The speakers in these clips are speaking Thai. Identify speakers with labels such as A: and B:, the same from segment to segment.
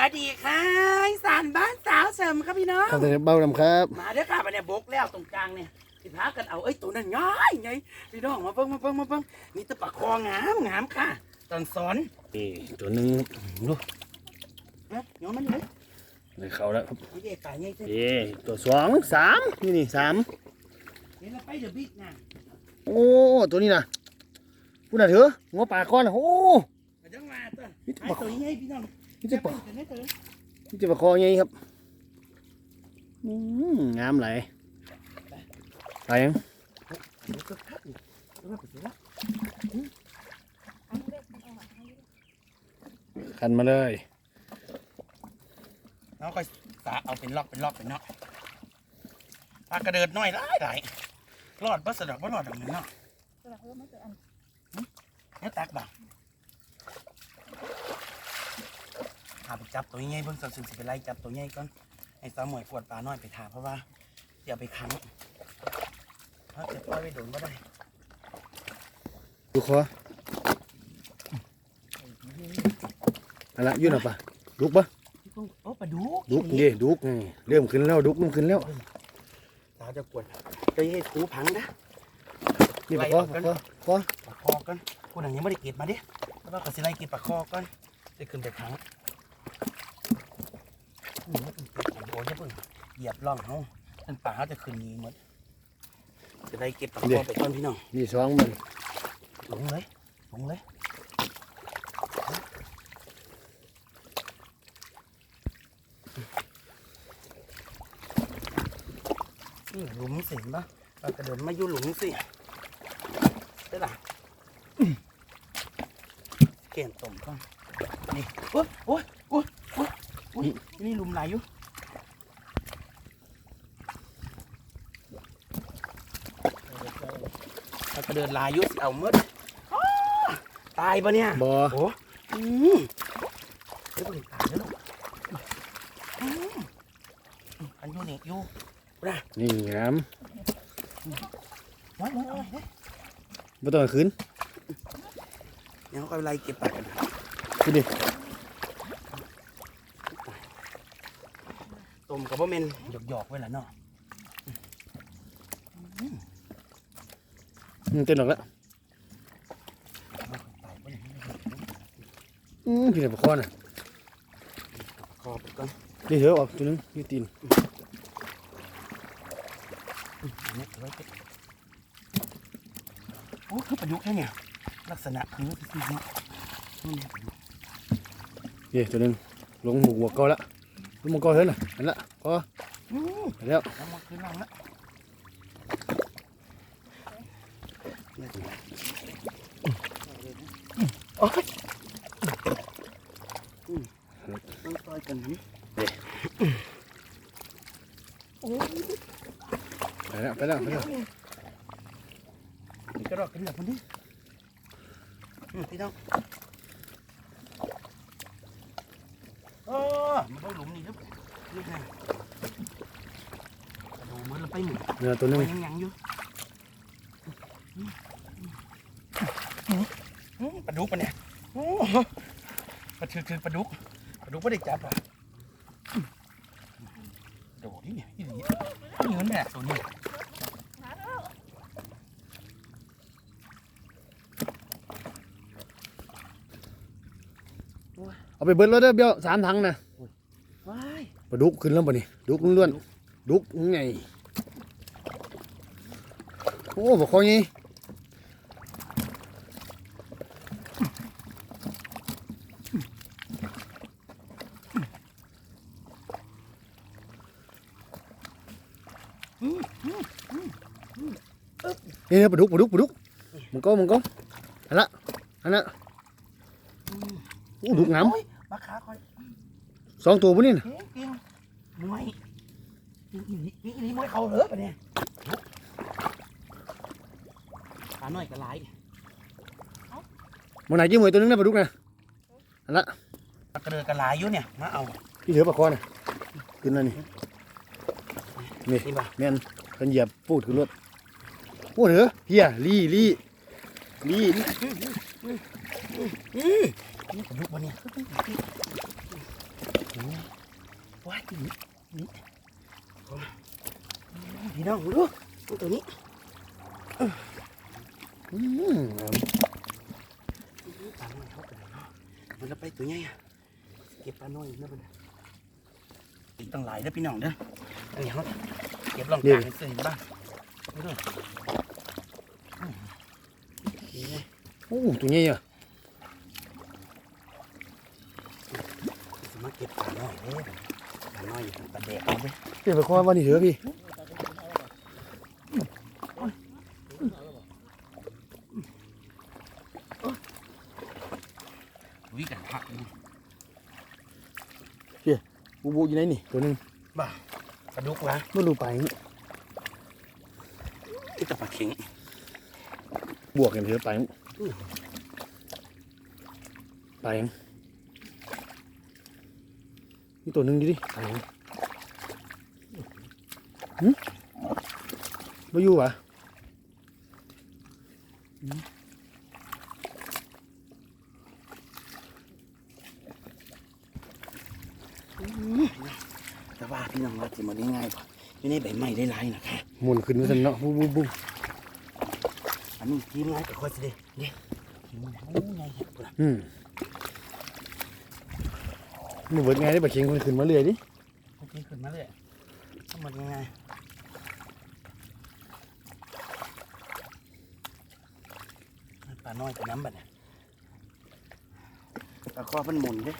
A: วัสดีค่ะอีสานบ้านสาวเสริมครับพี่น้อง
B: ครับแต่เบ้าดำครับ
A: มาเด้อค่ะมาเนี่ยบกแล้วตรงกลางเนี่ยสิพากันเอาเอ้ยตัวนั้นง่ายไงพี่น้องมาเบิ่งมาเบิ่งมาเบิ่งนี่ตะปะคองามงามค่ะตอนสอน
B: นี่ตัวหนึงดู
A: เนาะย้อนมันเลย
B: เลยเขาแล้วครับ
A: เอาเย่ไก่ไงเจ้า
B: เย่ตัวสองสามนี่นี่สาม
A: เดี๋ยวเราไปเดอะบิ๊กนะ
B: โอ้ตัวนี้นะพูดหน่ะเถอะงัวปลาก้อนน่ะโอ้
A: มาจังมาตัว
B: นี่ตะ
A: ไอ้
B: ปะ
A: ตัวนี้ให้พี่น้อง
B: นี่จะปะ
A: เดี๋ยวนี้เถอะ
B: นี่จะปลาคอไงครับอืมงามไหลายไปยัง
A: เดี๋ยวก็พักอีกเดี๋ยวเราไปเสียละ
B: ขันมาเลย
A: เอาค่อยสาเอาเป็นล็อกเป็นล็อกเป็นเนาะปลากระเดิดน้อยหลายหลายรอดบัสดอกบ่รอดดอกหนึ่งเนาะเนี่ยตักบ่าหาไปจับตัวใหญ่เบิ่งสันสิไปไล่จับตัวใหญ่ก่อนให้สาวหมวยปวดปลาน้อยไปถาเพราะว่าอย่าไปขังเพราะจะปล่อยไปโดนก็ได้
B: ดูคอเอะไรยื่นออกปะดุกปะ
A: โอ้ปลาดุก
B: ดุกเย่ดุกนี่เริ่มขึ้นแล้วดุกเริ่มขึ้นแล้ว
A: สาวจะปวดจะให้ถูพังนะ
B: นี่ปลาคอปลาคอคอ
A: ปลาคอก่อนกูหนังยังไม่ได้เก็บมาดิแล้วก็สิไล่เก็บปลาคอก่อนจะขึ้นไปขังนี่มันเป็นเป็ดโอ้ยจะเพิ่ง เหยียบร่องเขาท่านป่าเขาจะขึ้นหนี้หมดจะได้เก็บปลาคอไปก่อนพี่น้อง
B: นี่สองมัน
A: ลงเลยลงเลยนี่หลุมสิเห็นปะเราจะเดินมาอยู่หลุมสิได้ละเกณฑ์ต้มก่อนนี่โอ้ยโอ้ยโอ้ยโอ้ยโอ้ยนี่หลุมไหลอยู่ เราจะเดินลายอยุสิเอาเมื่อตายปะเนี่ย
B: บอ
A: โอ้อืมเดี๋ยวเพิ่งตายแล้วลูกอืมอันอยู่นี่อยู่นะ
B: นี่งาม
A: ไว้ไว้ไว้ไว้
B: ไม่ต้องเอาขึ้น
A: เดี๋ยวค่อยไล่เก็บปากกัน
B: ดูดิ
A: ต้มกับว่าเมนหยอกหยอกๆไว้ละเนาะ
B: มัน เต้นออกแล้ว
A: ตายไปอย่างนี้
B: อืมพี่แต่ปลาคอน่ะ
A: คอไปก่อน
B: นี่เถอะออกตัวหนึงนี่ตีน
A: อันนี้เอาไว้เก็บโอ้คือประยุกต์แค่เนี่ยลักษณะคือคือคือนี่เนี่ยประยุกต์
B: นี่ตัวหนึงลงหมูหัวกอละลงหมูกอเถอะน่ะอันละกอ
A: อืม
B: ไปแล้ว
A: แล้วมันคือลังละเนี่ยสิ โอ้ยอืมต้องต่อยกันนี่โอ้ย
B: ไปแล้วไปแล้วไปแล้ว
A: นี่กระดอกขึ้นแบบนี้อืมพี่น้องเออมันต้องหลุมนี่ครับนี่ฮะกระดูกเหมือนเราไปหนึ่ง
B: เนี่ยตัวหนึง
A: มันยังยังอยู่อืมอืมอืมปลาดุกปะเนี่ยโอ้ ปลาถือถือปลาดุกปลาดุกไม่ได้จับอะอืมโดดนี่เนี่ยนี่นี่นี่มันแหละตัวนี้
B: เอาไปเบิดแล้วเด้อเบี้ยวสามถังนะ
A: ว้าย
B: ปลาดุกขึ้นแล้วป่ะนี่ดุกล้วนๆดุกไงโอ้บอกคอไง
A: อืมอืม
B: นี่นะปลาดุกปลาดุกปลาดุกมึงก็มึงก็อันละอันละ
A: อืม
B: โอ้ดุกงาม
A: โอ้ยปลาขาคอย
B: สองตัวปุ่นี่นะ
A: เก่งเก่งมวยนี่นี่นี่นี่มวยเขาเหรอปะเนี่ยปลาหน่อยก็หลาย
B: มันไหนจิ้มหวยตัวนึงนะปลาดุกนะอันละ
A: ปลากระเดือกระหลายอยู่เนี่ยมาเอา
B: พี่เถือปลาคอนะขึ้นแล้วนี่ นี่
A: นี่ป่ะ
B: แม่นกันเหยียบพูดขึ้นรถพูดเถอะเฮียลี่ลี่ลี่
A: อืมนี่กระดูกปะเนี่ยว้ายนี่นี่โอ้ยพี่น้องดูตัวนี้
B: อืมงาม
A: ปลาน้อยเขากันเนาะมันจะไปตัวใหญ่อะเก็บปลาน้อยนะมันอีกตั้งหลายเด้อพี่น้องเด้ออันนี้เขา เก็บลองกลางให้ซื้อบ้างนี่ด้วยอืมนี่ไง
B: โอ้ตัวใหญ่อะ
A: สามารถเก็บปลาน้อยเด้อปลาน้อยอยู่ปลาแดกเอาไป
B: พี่ไปคว้าวันนี้เถอะพี่
A: วิ่งกันพักนี่
B: บูบูอยู่ไหนนี่ตัวหนึง
A: บ้าปลา ดุกวะ
B: ไม่รู้ไปนี่
A: ที่ตะปลาเข็ง
B: บวกกันเถอะไปไปยังนี่ตัวหนึงดิดิไปยังหึไม่อยู่วะ
A: แต่ ว่าพี่น้องว่าจะมาได้ง่ายกว่าไม่ได้ใบไม้ได้หลายนะคะ
B: หมุนขึ้นมาสันเนาะบูบูบู
A: อันนี้ทีมงานกับคนสิเด้เด้ทีมงานโอ้ยไงเห็ดปลา
B: อืมมันเบิดไงได้ปะเค็งคนขึ้นมาเรื่อยดิ
A: โอเคขึ้นมาเลยทั้งหมดยังไงปลาน้อยกับน้ำบัดเนี่ยปลาคอมันหมุนเด้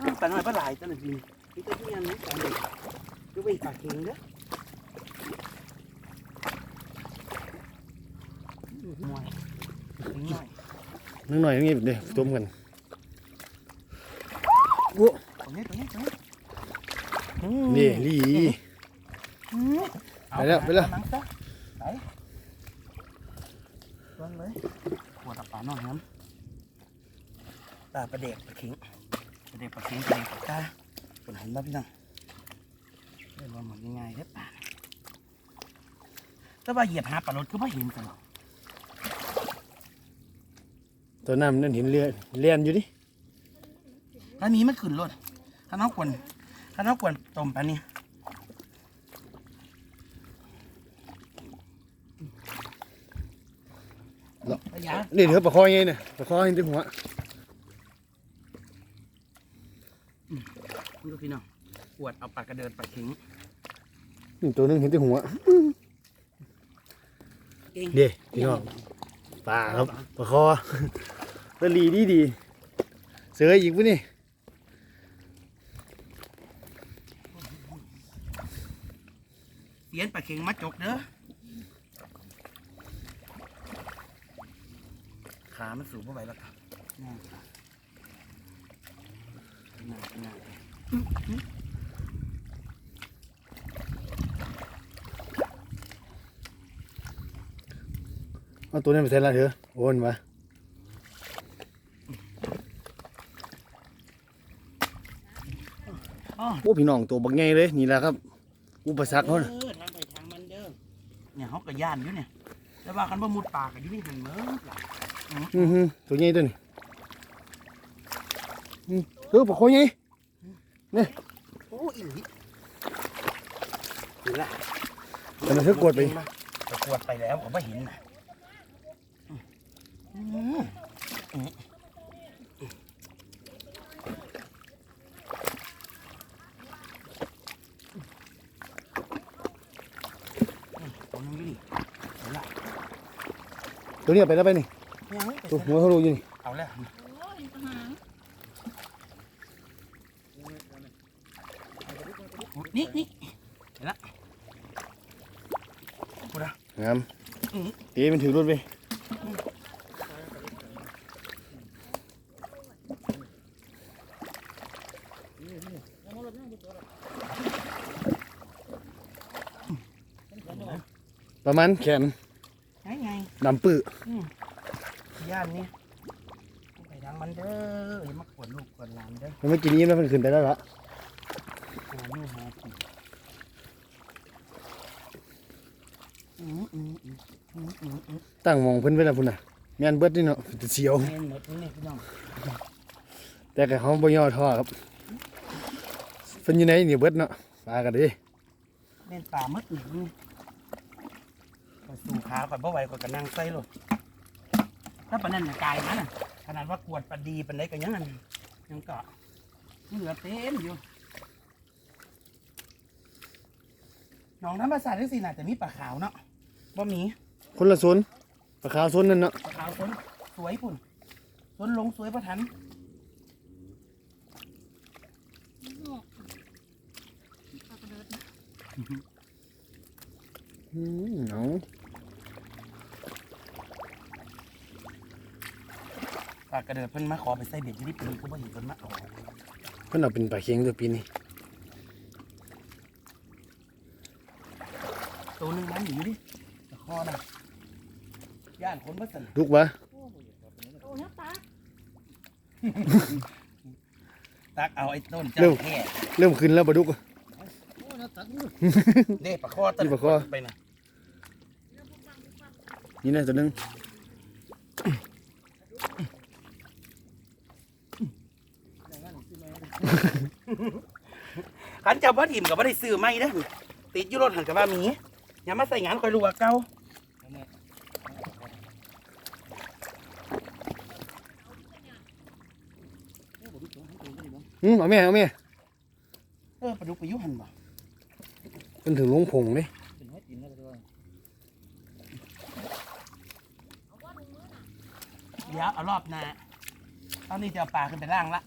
A: อ้าวปลาน้อยปลาหลายตัวหนึ่ง ทีนี่ตัวที่ยังนี้ปลาเด็กดูไปปลาเค็งเด้อหน่อยหน่อย
B: นึงหน่อยนี่เดี๋ยวต้มกันโอ้
A: ตรงนี้ตรงนี้ตรงนี้
B: นี่ลีไปแล้วไปแล้ว
A: เอาหนังซะไปวางเลยปวดปลาหน่อยครับปลาประเด็กปลาเข็งประเด็กปลาเข็งประเด็กปลา ปวดหันบ้าพี่น้องเรียกว่าหมดยังไงเด้อป่าแต่ว่าเหยียบหาปลารถคือไม่เห็นกันหรอก
B: ตัวน้ำนั่นเห็นเรือเลียนอยู่ดิ
A: ถ้านี้มันขึ้นรถถ้าน้องกวนถ้าน้องกวนต้มปลานี่ระยะ
B: นี่เถอะปลาคอยังไงเนี่ยปลาคอเห็นที่หัว
A: พี่น้องปวดเอาปลากระเดินปลาเข็ง
B: นี่ตัวหนึงเห็นที่หัว
A: เก่ง
B: เด้พี่น้องปลาครับปลาคอตะลีดีดีเสืออีกปะนี่
A: เสียนปลาเข็งมาจกเด้อขามันสูงเข้าไปแล้วครับน่าน่าน่า
B: เอาตัวนี้ไปใส่ละเถอะโอนมา
A: อ๋อ
B: โอ้พี่น้องตัวบักใหญ่เลยนี่แหละครับ อุปสรรคเขาน่ะ
A: เออทางไปทางมันเด้อเนี่ยเขากระย่านอยู่เนี่ยแต่ว่าคันบ่มุดปากกันอยู่นี่มันเหมือนล่ะ
B: อือหือตัวใหญ่ตัวนี้อืมเออปลาคอใหญ่
A: โอ้อีหลีนี่ล่ะ
B: แต่มันเถอะกดไป
A: จะกวดไปแล้วผมไม่เห็นนะอืมอืมตรงนี้ดิเอาละ
B: ตัวนี้เอาไปแล้วไปนี่
A: ยัง
B: ตัวหัวเขารู้อยู่นี่
A: เอาแล้ว นี่นี่เห็นละกูนะ
B: งาม
A: อือ
B: เอ๊ะมันถือรถไปประมาณแขน
A: ไงไง
B: ดำปื้อย่า
A: นนี้ไปทางมันเด้ออย่ามากวนลูกกวนหลานเด้อ
B: มันไม่กินนี้แล้วมันขึ้นไปแล้วละ
A: หาลูกหากินอืมอืมอืมอืมอืมอืม
B: ตั้งมองเพิ่นไว้แล้วพุ่นน่ะแม่นเบิดนี่เนาะเสียว
A: แม่นหมดนี่พี่น้อง
B: แต่ก็เขาบ่ย่อท้อครับเพิ่นอยู่ไหนนี่เบิดเนาะปลากันดิ
A: เล่นปลามึดหนึ่งก็สู่ขาก่อนเพราะไหวก่อนก็นั่งใส่เลยถ้าปานนั้นน่ะกายมันน่ะขนาดว่ากวดปลาดีปานใดก็ยังอันยังเกาะเหลือเต็มอยู่ หนองน้ำประสาทที่สี่น่าจะมีปลาขาวเนาะบ่มี
B: คนละโซนปลาขาวโซนนั่นเนาะ
A: ปลาขาวสวนสวยปุ่นสวนลงสวยประทัน
B: อืมเอา
A: ปลากระเดิดเพิ่นมาขอไปใส่เบ็ดอยู่ที่ปีก็บ่เห็นเพิ่นมาเอา
B: เพิ่นเอาเป็นปลาเค็งตัวปีนี้
A: ตัวหนึงมันอยู่ดิตะคอน่ะย่านคนบ่สั่น
B: ลูกวะ
C: โอ้ยตา
A: ตักเอาไอ้ต้นเจ้าแค่
B: เริ่มขึ้นแล้วปลาดุก
A: เด้ปลาคอต้น
B: นี่ปลาคอ
A: ไปน่ะ
B: นี่นะตัวหนึง
A: ขันเจ้าบ่ถิ่มก็บ่ได้ซื้อใหม่เด้อติดอยู่รถหันก็ว่ามี อย่ามาใส่งานคอยรู้ว่าเก่า
B: อืมเอาแม่เอาแม่
A: เออปลาดุกไปอยู่หันบ่
B: เพิ่นถึงลงผงเลย
A: เดี๋ยวเอารอบหน้าตอนนี้จะเอาปลาขึ้นไปล่างละ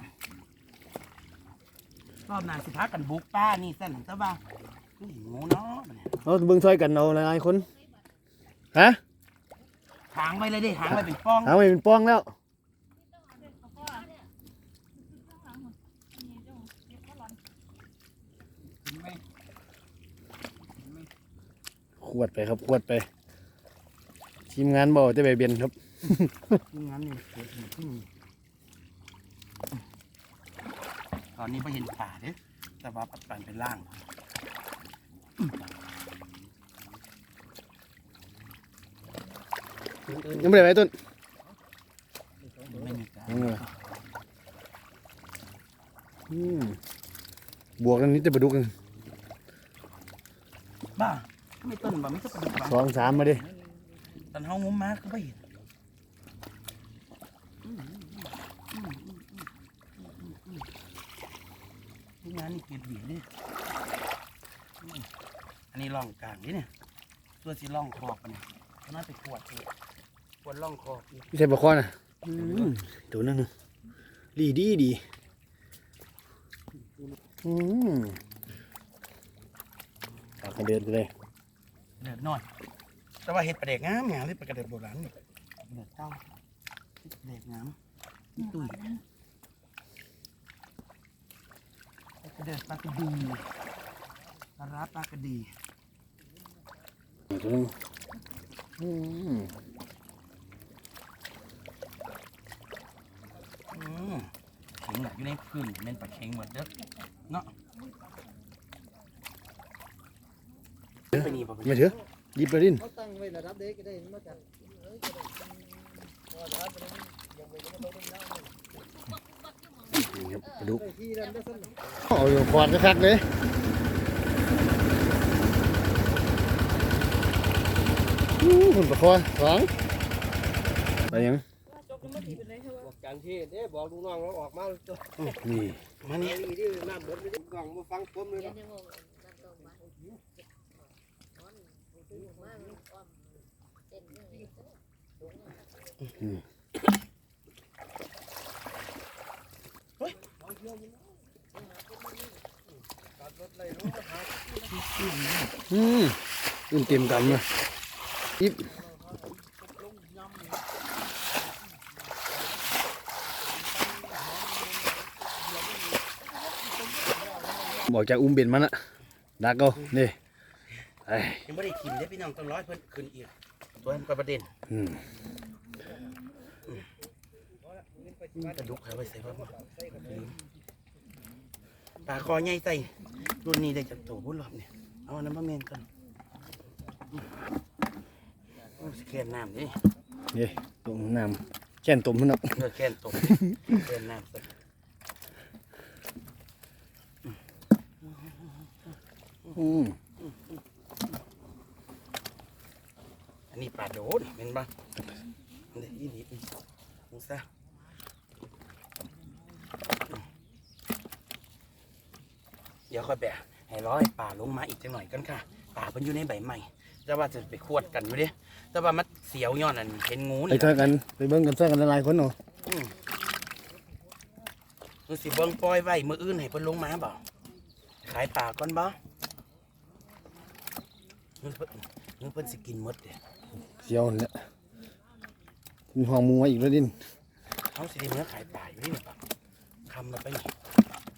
A: รอบหน้าสิพากันบุกป้านี่สั่นแต่ว่านี่ งูเนาะบัดนี้
B: เอาเบิ่งซอยกันเอาหลายๆคนฮะ
A: หางไปเลยดิหางไปเป็นป้อง
B: เอาไปเป็นป้องแล้ว ขวดไปครับขวดไปทีมงานบอกจะไปเบียนครับ
A: นี่งั้นนี่เกิดขึ้นขึ้นตอนนี้ไม่เห็นป่าเด้แต่ว่าปัดปันเป็นล่าง
B: ยังไม่ได้ไหมต้น
A: ไม่มีการ
B: ยังไงอืมบวกกันนิดจะประดุกกัน
A: บ้าไม่ต้นบ่ไม่ต้นปลาดุกบ่
B: สองสามมาดิ
A: ตอนเฮางุ้มมาก็ไม่เห็นนี่งานนี่เก็บเบียดดิอืม อันนี้ล่องกลางนี่เนี่ยตัวสีล่องคอบกันเนี่ยน่าไปขวดเลยขวดล่องคอบนี่
B: ไม่ใช่ปลาคอนะอืมตัวนึงดีดีดีอืมปากกระเดินไปเลย
A: เดือดหน่อย แต่ว่าเห็ดประเด็กงามงามเลยปลากระเดือดโบราณนี่เดือดเต้าเห็ดประเด็กงามนี่ตุ้ยปลากระเดือดปลากระดีปลา ร้าปลากระดี
B: อืม
A: อืมเข็งหนักอยู่ในพื้นเป็นปลาเข็งหมดเด้อเนาะไปนี่ป่ะ
B: ม่เถอะยิบไปดิน
D: ตั้งไว้ระดับเด็กก็ได้มาจากเอ้ยก็ได้พอระดับนี้ยังไม่ได้มาลงน้ำเลย
B: นี่ครับปลาดุกเอาอยู่ขวดกระคักเลย หุ่นปลาคอสองไปยัง
D: บอกการที่เด้บอกลูกน้องเราออกมาตัว
B: นี่
A: มา
D: นี่
A: นี่
D: นี่น้ำเบิดไม่ได้กล่องมาฟังผมเลยนะ
B: อืมอื่นเต็มกำเลย อิบบอกจากอุ้มเบ็ดมันอะดักเอานี่ไอ้
A: ยังไม่ได้ทิมเด้อพี่น้องต้องร้อยเพิ่นขึ้นอีกตัวนั้นก็ประเด็น
B: อืม
A: กระดุกใครไว้ใส่บ้างปลาคอใหญ่ใส่รุ่นนี้ได้จากตัวบุญรอบเนี่ย เอาอันนั้นมาเมนกัน แค่นน้ำนี่
B: นี่ตรงน้ำแค่นตุ่มมันเนาะ
A: เออแค่นตกแค่นน้ำใส่
B: อืม
A: อันนี้ปลาโดนเป็นปะนี่อีหลีมึงซะเดี๋ยวค่อยแบะให้ร้อยป่าลงมาอีกจังหน่อยกันค่ะป่าเพิ่นอยู่ในใบใหม่แต่ว่าจะไปขวดกันอยู่เดิ แต่ว่ามันเสียวย้อนอันเห็นงู
B: ไป
A: นี่
B: ช่วยกันไปเบิ้งกันช่วยกันหลายๆคนเนาะ
A: อืมมึงสิเบิ่งปล่อยไว้มืออื่นให้เพิ่นลงมาบ่ขายป่าก่อนบ่มึงเพิ่นมึงเพิ่นสิกินหมดเด้
B: เสียวเนี่ยมีหัวหมูมาอีกแล้วดิน
A: เขาสิได้เนื้อขายป่าอยู่นี่ป่ะคำละไปนี่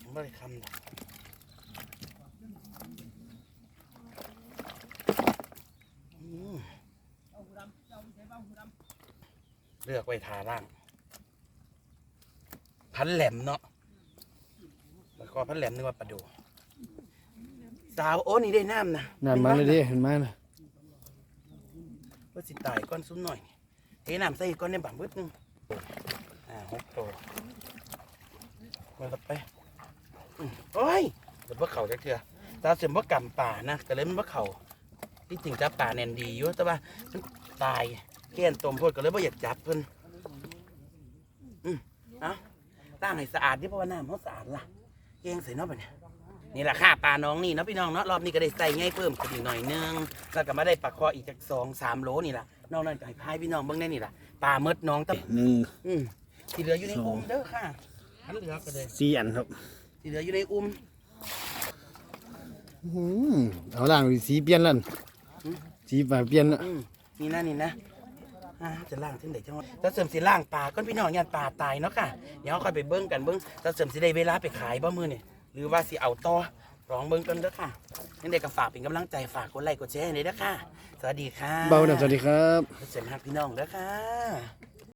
A: ผมไม่ได้คำหรอกอืมเลือกไว้ทาล่าง พันแหลมเนาะแล้วก็พันแหลมนึกว่าปลาดู สาวโอ้นี่ได้น้ำนะ
B: นานมาเลยดิเห็นไหมนะ
A: ว่าสิตายก้อนซุ้มหน่อยเทน้ำใส่ก้อนในบังเบิดหนึงอ่าหกตัวมาละไปอืมโอ้ยเดี๋ยวพวกเขาจะเถื่อตาเสียมว่ากำป่านะแต่เลยมันว่าเขาที่จริงจับป่าแน่นดีอยู่แต่ว่ามันตายแก้นตมโพดก็เลยว่าอยากจับเพิ่น อืมเอาตั้งให้สะอาดดิเพราะว่าน้ำเขาสะอาดล่ะเก่งใส่เนาะไปเนี่ยนี่แหละค่ะปลาน้องนี่เนาะพี่น้องเนาะรอบนี้ก็ได้ใส่ง่ายเพิ่มขึ้นอีกหน่อยนึงแล้วก็มาได้ปลาคออีกจากสองสามโลนี่แหละนอกนั้นก็ให้พายพี่น้องเบิ่งได้นี่แหละปลาเมดน้องตับ
B: หนึ่ง
A: อืมที่เหลืออยู่ในอุ้มเด้อค่ะอันเหลือก็เลย
B: สี่อันครับ
A: ที่เหลืออยู่ในอุ้ม
B: อืมเอาล่างดิสีเปลี่ยนแล้วนั่น
A: อืม
B: สีฟ้าเปลี่ยนละ
A: อืมนี่นะนี่นะ อ่าจะล่างถึงไหนจังหวะถ้าเสริมสิล่างปลาก้อนพี่น้องยันปลาตายเนาะค่ะเดี๋ยวค่อยไปเบิ้งกันเบิ้งถ้าเสริมสิได้เวลาไปขายบ่มือนี่หรือว่าสิเอาต่อลองเบิ้งกันเด้อค่ะยังไงก็ฝากเป็นกำลังใจฝากกดไลค์กดแชร์ให้หน่อยเด้อค่ะ สวัสดีค่ะ
B: เบาหน่อยสวัสดีครับ
A: เสริมฮักพี่น้องเด้อค่ะ